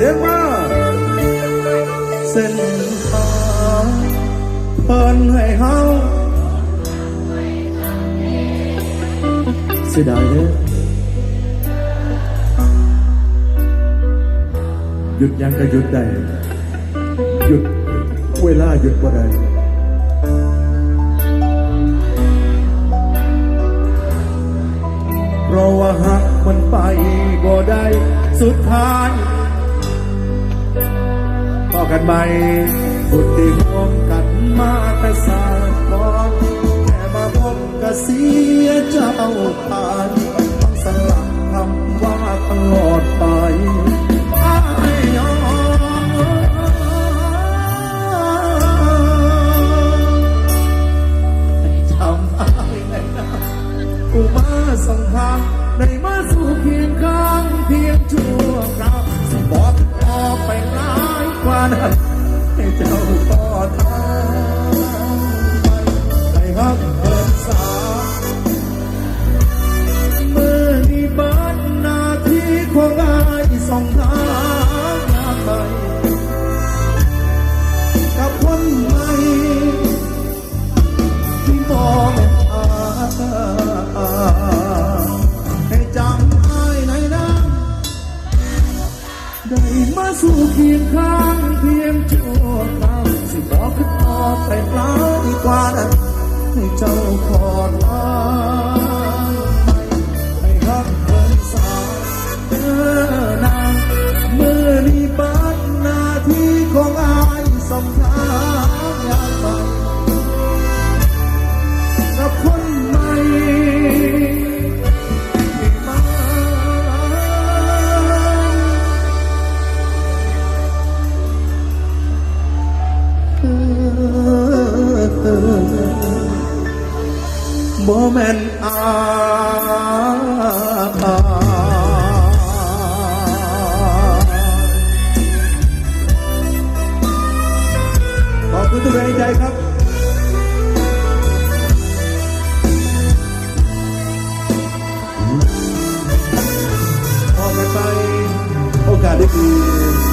สียงมาเส้นทางเพิ่นให้เฮาเสียดายเด้อหยุดยังก็หยุดได้หยุดเวลาหยุดบ่ได้เพราะว่าหักมันไปบ่ได้สุดท้าย ใหม่บุตรที่ร่วมกันมาแต่สายก่อนแค่มาพบก็เสียเจ้าไปต้องสลับคำว่าตลอดไปอ้ายยอมจำอ้ายได้นะกูมาส่งทางได้มาสู่พีานให้เจ้าพ่อทาน สู่เคียงข้างเพียงชั่วคราวสิบอกขึ้นต่อไปเปล่าดีกว่านั้นให้เจ้าขอลาให้ฮักเพิ่นสาวเดินางเมื่อนี้บัดหน้าที่ของอายสำคัญ บ่แม่นอาขอบคุณทุกแรงใจครับพอกันไปโอกาสได้ดี